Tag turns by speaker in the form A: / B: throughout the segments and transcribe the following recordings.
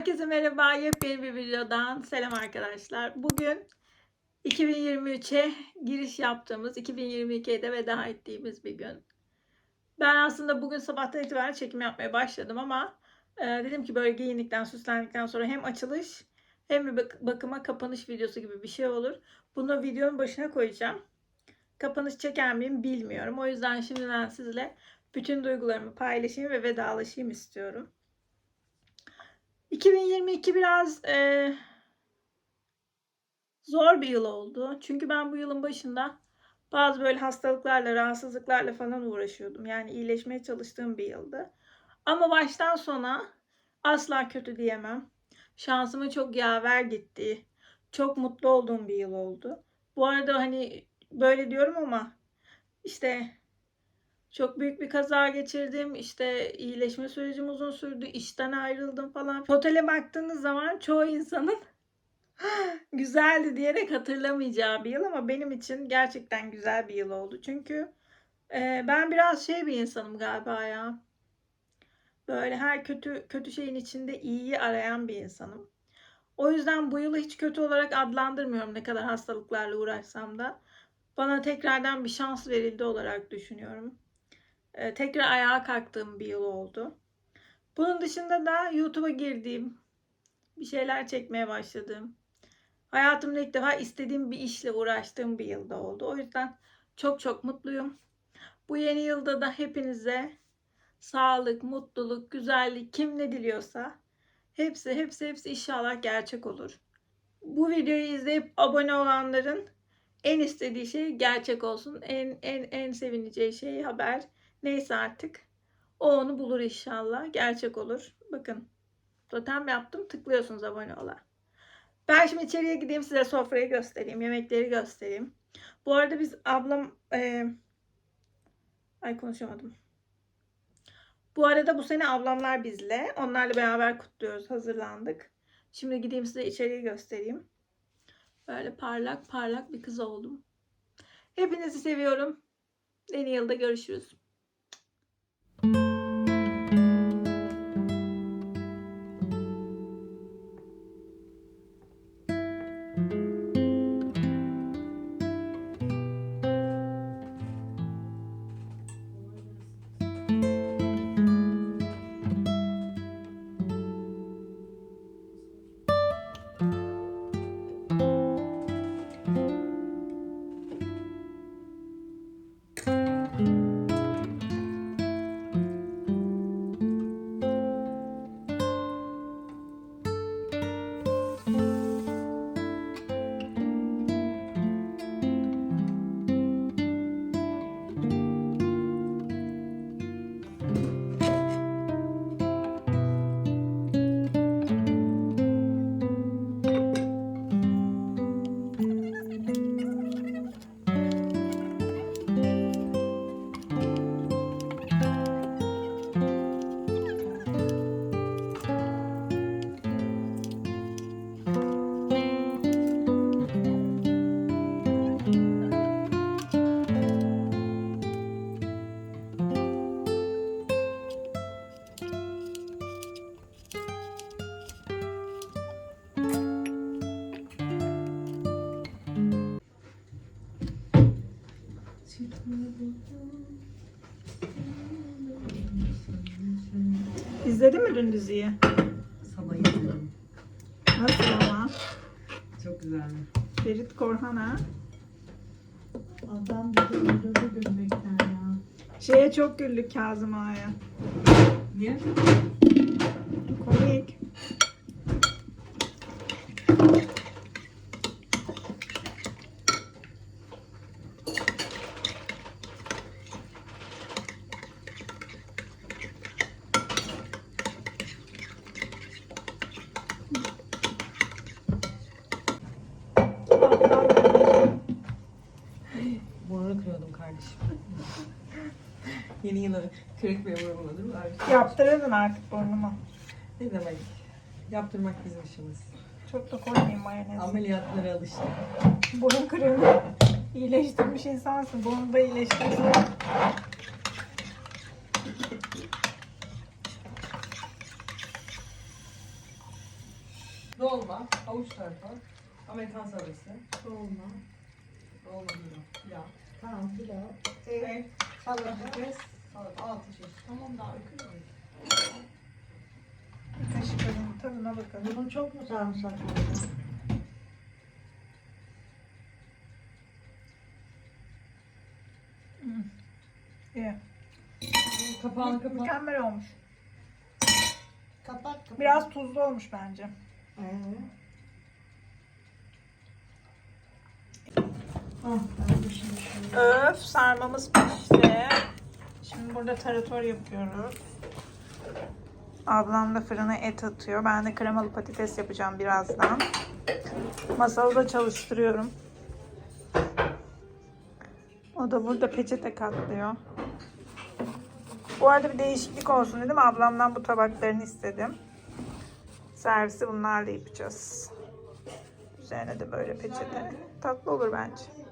A: Herkese merhaba. Yepyeni bir videodan selam arkadaşlar. Bugün 2023'e giriş yaptığımız, 2022'ye de veda ettiğimiz bir gün. Ben aslında bugün sabahtan itibaren çekim yapmaya başladım ama e, dedim ki böyle giyindikten, süslendikten sonra hem açılış hem bir bak- bakıma kapanış videosu gibi bir şey olur. Bunu videonun başına koyacağım. Kapanış çeker miyim bilmiyorum. O yüzden şimdiden sizle bütün duygularımı paylaşayım ve vedalaşayım istiyorum. 2022 biraz e, zor bir yıl oldu. Çünkü ben bu yılın başında bazı böyle hastalıklarla, rahatsızlıklarla falan uğraşıyordum. Yani iyileşmeye çalıştığım bir yıldı. Ama baştan sona asla kötü diyemem. Şansımın çok yaver gittiği, çok mutlu olduğum bir yıl oldu. Bu arada hani böyle diyorum ama işte çok büyük bir kaza geçirdim. İşte iyileşme sürecim uzun sürdü. İşten ayrıldım falan. Otele baktığınız zaman çoğu insanın güzeldi diyerek hatırlamayacağı bir yıl ama benim için gerçekten güzel bir yıl oldu. Çünkü e, ben biraz şey bir insanım galiba ya. Böyle her kötü kötü şeyin içinde iyiyi arayan bir insanım. O yüzden bu yılı hiç kötü olarak adlandırmıyorum ne kadar hastalıklarla uğraşsam da. Bana tekrardan bir şans verildi olarak düşünüyorum. Ee, tekrar ayağa kalktığım bir yıl oldu. Bunun dışında da YouTube'a girdiğim, bir şeyler çekmeye başladığım, hayatımda ilk defa istediğim bir işle uğraştığım bir yılda oldu. O yüzden çok çok mutluyum. Bu yeni yılda da hepinize sağlık, mutluluk, güzellik kim ne diliyorsa hepsi hepsi hepsi inşallah gerçek olur. Bu videoyu izleyip abone olanların en istediği şey gerçek olsun. En en en sevineceği şey haber Neyse artık. O onu bulur inşallah. Gerçek olur. Bakın. Totem yaptım. Tıklıyorsunuz abone ola. Ben şimdi içeriye gideyim size sofrayı göstereyim. Yemekleri göstereyim. Bu arada biz ablam... e, Ay konuşamadım. Bu arada bu sene ablamlar bizle. Onlarla beraber kutluyoruz. Hazırlandık. Şimdi gideyim size içeriği göstereyim. Böyle parlak parlak bir kız oldum. Hepinizi seviyorum. Yeni yılda görüşürüz. İzledin mi dün diziyi?
B: Sabah yedim.
A: Nasıl ama?
B: Çok güzeldi.
A: Ferit Korhan ha?
C: Adam bizi öldürdü gülmekten ya.
A: Şeye çok güldük Kazım Ağa'ya.
B: Niye?
A: Komik.
B: Burnunu kırıyordum kardeşim. Yeni yıla kırık bir vurulmadır.
A: Yaptırırdın artık burnumu.
B: Ne demek? Yaptırmak bizim işimiz.
A: Çok da koymayayım mayonez.
B: Ameliyatlara alıştık.
A: Burun kırığını iyileştirmiş insansın. Bunu da iyileştirsin.
B: Dolma, havuç tarafa, Amerikan salatası,
C: Dolma.
B: dolma değil o, pilav.
C: Tamam pilav.
B: Evet,
C: Salata.
B: patates, salata, altı çeşit. Tamam daha öykü mü?
A: Bir kaşık alayım, tadına bakalım.
C: Bunun çok mu sarımsak oldu?
A: İyi.
B: Kapağını kapat.
A: Mükemmel olmuş.
C: Kapat kapat.
A: Biraz tuzlu olmuş bence.
C: Evet. Ah, ben de şimdi şöyle.
A: Öf sarmamız pişti. Şimdi burada tarator yapıyoruz. Ablam da fırına et atıyor. Ben de kremalı patates yapacağım birazdan. Masalı da çalıştırıyorum. O da burada peçete katlıyor. Bu arada bir değişiklik olsun dedim. Ablamdan bu tabaklarını istedim. Servisi bunlarla yapacağız. Üzerine de böyle peçete. Tatlı olur bence.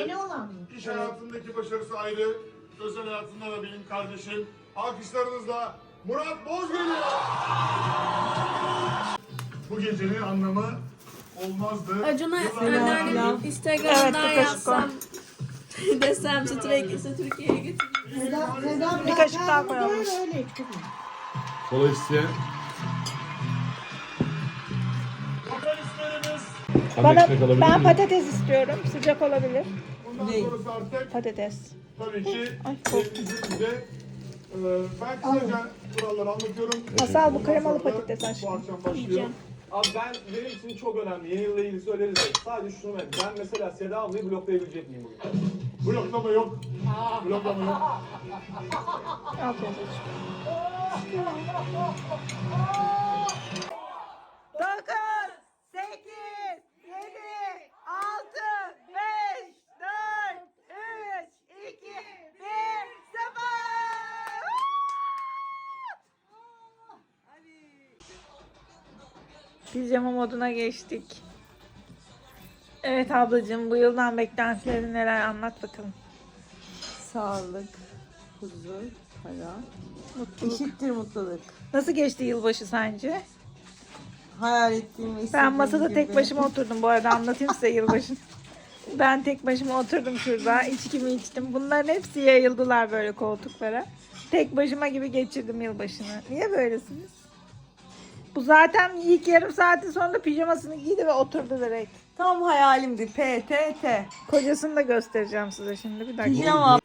C: Yeni olan mı?
D: İş hayatındaki başarısı ayrı. Özel hayatında da benim kardeşim. Alkışlarınızla Murat Boz geliyor. Bu gecenin anlamı olmazdı.
E: Acun'a önerdim Instagram'dan
A: Evet, bir kaşık
E: yazsam desem Strikers'ı Türkiye'ye.
C: Neden, neden
A: Bir kaşık daha koyalım.
C: Öyle öyle
D: isteyen. Vokalistlerimiz.
A: Bana, ben patates istiyorum. Sıcak olabilir.
B: Ne?
D: sonrası artık
A: Patates.
D: tabii ki
A: Ay,
D: evimizde e, ben kısaca kuralları anlatıyorum.
A: Masal bu
D: Ondan
A: kremalı
D: sonra da
A: patates aşkım.
D: Bu akşam başlıyor.
A: Yiyeceğim.
F: Abi ben benim için çok önemli. Yeni yılla ilgili söyleriz de. Sadece şunu ben. Ben mesela Seda ablayı bloklayabilecek miyim bugün?
D: Bloklama yok. Bloklama yok.
A: Afiyet olsun. Pijama moduna geçtik. Evet ablacığım bu yıldan beklentilerin neler anlat bakalım.
B: Sağlık, huzur, para.
A: Mutluluk.
B: Eşittir mutluluk.
A: Nasıl geçti yılbaşı sence?
B: Hayal ettiğim ve
A: Ben
B: istediğim
A: masada
B: gibi.
A: tek başıma oturdum bu arada anlatayım size yılbaşını. Ben tek başıma oturdum şurada. içkimi içtim. Bunların hepsi yayıldılar böyle koltuklara. Tek başıma gibi geçirdim yılbaşını. Niye böylesiniz? Bu zaten ilk yarım saatin sonunda pijamasını giydi ve oturdu direkt.
B: Tam hayalimdi. PTT.
A: Kocasını da göstereceğim size şimdi bir dakika.
B: Pijama.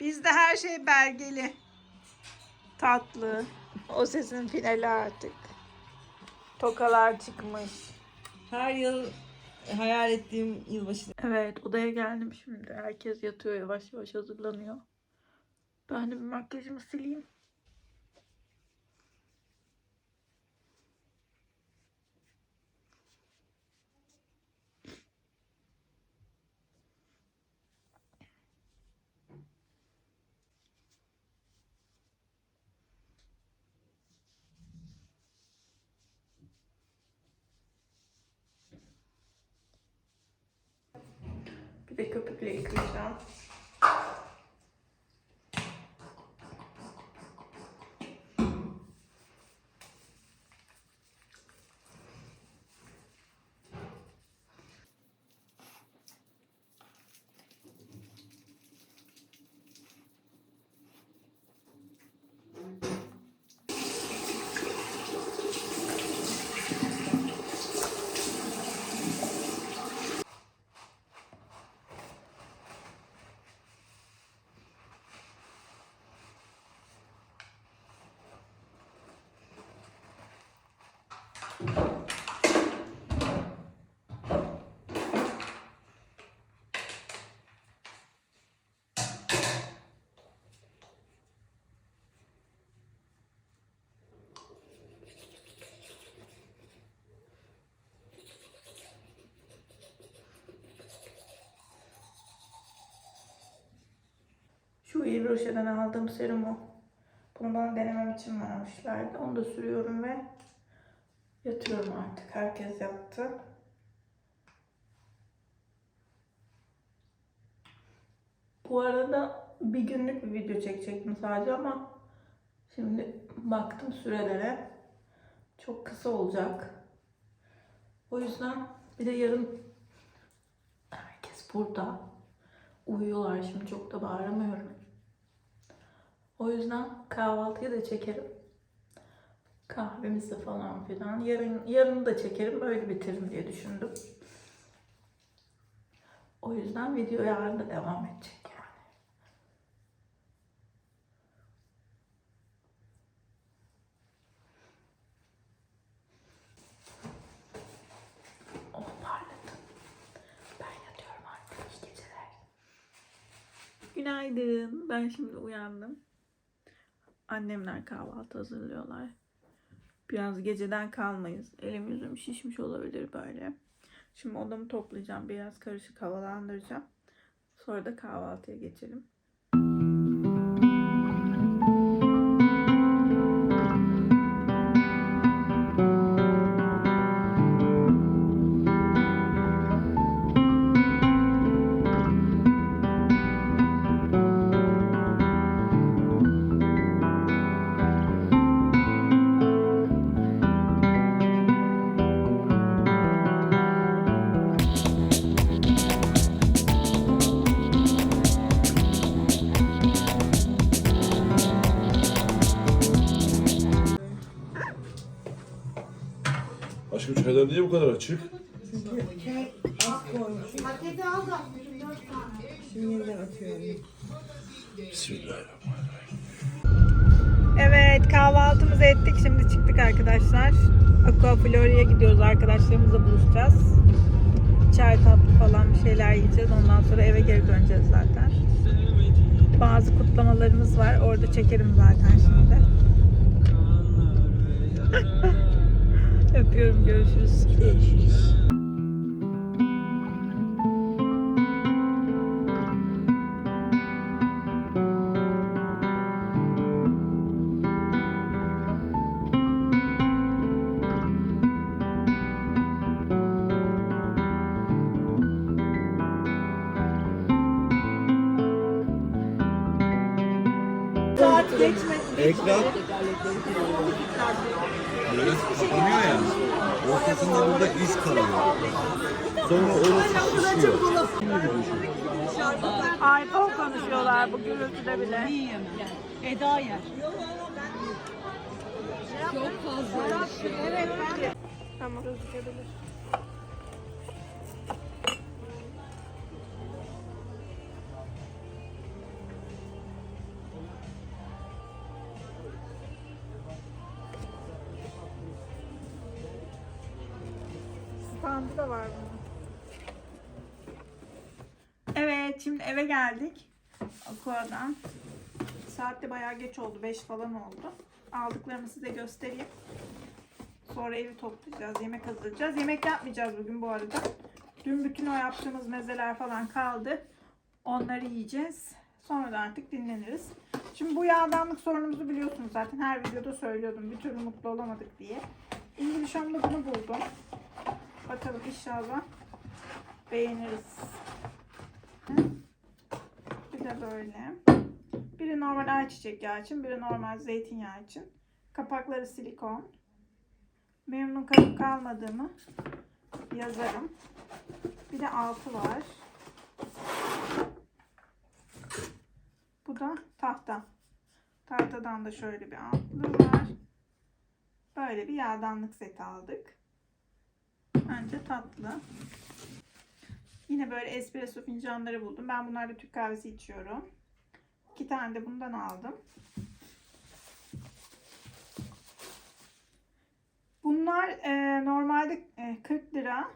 A: Bizde her şey belgeli. Tatlı. O sesin finali artık. Tokalar çıkmış.
B: Her yıl hayal ettiğim yılbaşı.
A: Evet odaya geldim şimdi. Herkes yatıyor yavaş yavaş hazırlanıyor. Ben de bir makyajımı sileyim. Bir de köpükle yıkayacağım. Şu Yves Rocher'den aldığım serumu. Bunu bana denemem için vermişlerdi. Onu da sürüyorum ve yatıyorum artık. Herkes yattı. Bu arada bir günlük bir video çekecektim sadece ama şimdi baktım sürelere. Çok kısa olacak. O yüzden bir de yarın herkes burada. Uyuyorlar şimdi çok da bağıramıyorum. O yüzden kahvaltıyı da çekerim. Kahvemizi falan filan. Yarın, yarın da çekerim. Öyle bitiririm diye düşündüm. O yüzden video yarın da devam edecek. Günaydın. Ben şimdi uyandım. Annemler kahvaltı hazırlıyorlar. Biraz geceden kalmayız. Elim yüzüm şişmiş olabilir böyle. Şimdi odamı toplayacağım. Biraz karışık havalandıracağım. Sonra da kahvaltıya geçelim.
G: Çaylar niye bu kadar açık?
C: Paketi al da 24 tane.
B: Şimdi yeniden atıyorum.
A: Evet kahvaltımızı ettik. Şimdi çıktık arkadaşlar. Aqua Floria'ya gidiyoruz. Arkadaşlarımızla buluşacağız. Çay tatlı falan bir şeyler yiyeceğiz. Ondan sonra eve geri döneceğiz zaten. Bazı kutlamalarımız var. Orada çekerim zaten şimdi. Öpüyorum. Görüşürüz. Görüşürüz.
G: Ekran böyle kapanıyor ya. Burada iz kalıyor. Sonra orası şişiyor.
A: iPhone konuşuyorlar bu gürültüde bile.
C: Eda yer.
A: Tamam gözükebilir. Standı da var bunun. Evet şimdi eve geldik. Aqua'dan. Saat de bayağı geç oldu. 5 falan oldu. Aldıklarımı size göstereyim. Sonra evi toplayacağız. Yemek hazırlayacağız. Yemek yapmayacağız bugün bu arada. Dün bütün o yaptığımız mezeler falan kaldı. Onları yiyeceğiz. Sonra da artık dinleniriz. Şimdi bu yağdanlık sorunumuzu biliyorsunuz zaten. Her videoda söylüyordum. Bir türlü mutlu olamadık diye. İngiliz bunu buldum. Bakalım inşallah beğeniriz. Bir de böyle. Biri normal ayçiçek yağı için, biri normal zeytinyağı için. Kapakları silikon. Memnun kalıp kalmadığımı yazarım. Bir de altı var. Bu da tahta. Tahtadan da şöyle bir altlığı var. Böyle bir yağdanlık seti aldık. Bence tatlı. Yine böyle espresso fincanları buldum. Ben bunlarda Türk kahvesi içiyorum. İki tane de bundan aldım. Bunlar e, normalde e, 40 lira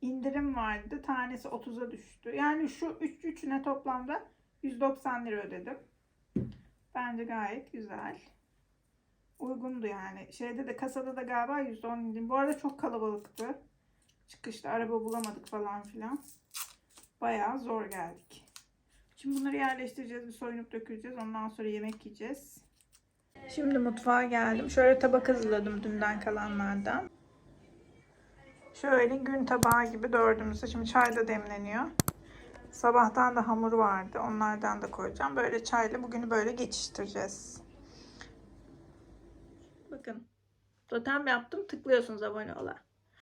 A: indirim vardı. Tanesi 30'a düştü. Yani şu üç üçüne toplamda 190 lira ödedim. Bence gayet güzel. Uygundu yani. Şeyde de kasada da galiba 110 indirim. Bu arada çok kalabalıktı. Çıkışta araba bulamadık falan filan. Bayağı zor geldik. Şimdi bunları yerleştireceğiz. Bir soyunup döküleceğiz. Ondan sonra yemek yiyeceğiz. Şimdi mutfağa geldim. Şöyle tabak hazırladım dünden kalanlardan. Şöyle gün tabağı gibi dördümüzde. Şimdi çay da demleniyor. Sabahtan da hamur vardı. Onlardan da koyacağım. Böyle çayla bugünü böyle geçiştireceğiz. Bakın. Totem yaptım. Tıklıyorsunuz abone ola.